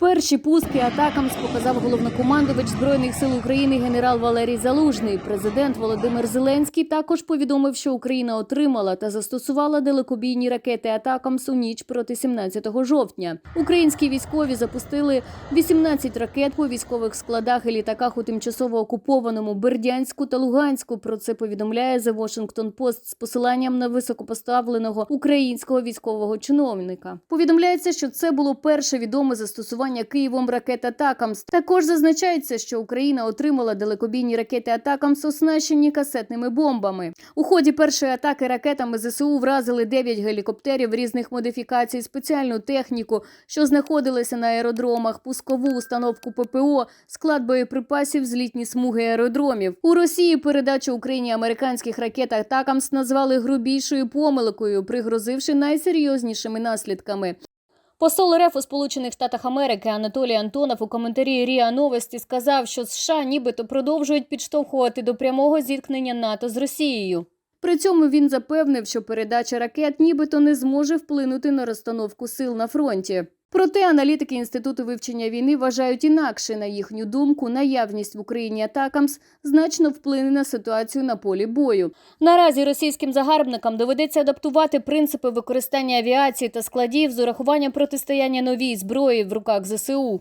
Перші пуски атакам показав головнокомандувач збройних сил України генерал Валерій Залужний. Президент Володимир Зеленський також повідомив, що Україна отримала та застосувала далекобійні ракети Атакамс у ніч проти 17 жовтня. Українські військові запустили 18 ракет по військових складах і літаках у тимчасово окупованому Бердянську та Луганську. Про це повідомляє The Washington Post з посиланням на високопоставленого українського військового чиновника. Повідомляється, що це було перше відоме застосування Києвом ракет Атакамс. Також зазначається, що Україна отримала далекобійні ракети Атакамс, оснащені касетними бомбами. У ході першої атаки ракетами ЗСУ вразили 9 гелікоптерів різних модифікацій, спеціальну техніку, що знаходилася на аеродромах, пускову установку ППО, склад боєприпасів, злітні смуги аеродромів. У Росії передачу Україні американських ракет Атакамс назвали грубішою помилкою, пригрозивши найсерйознішими наслідками. Посол РФ у Сполучених Штатах Америки Анатолій Антонов у коментарі Ріа Новості сказав, що США нібито продовжують підштовхувати до прямого зіткнення НАТО з Росією. При цьому він запевнив, що передача ракет нібито не зможе вплинути на розстановку сил на фронті. Проте аналітики інституту вивчення війни вважають інакше на їхню думку, наявність в Україні атакамс значно вплине на ситуацію на полі бою. Наразі російським загарбникам доведеться адаптувати принципи використання авіації та складів з урахуванням протистояння новій зброї в руках ЗСУ.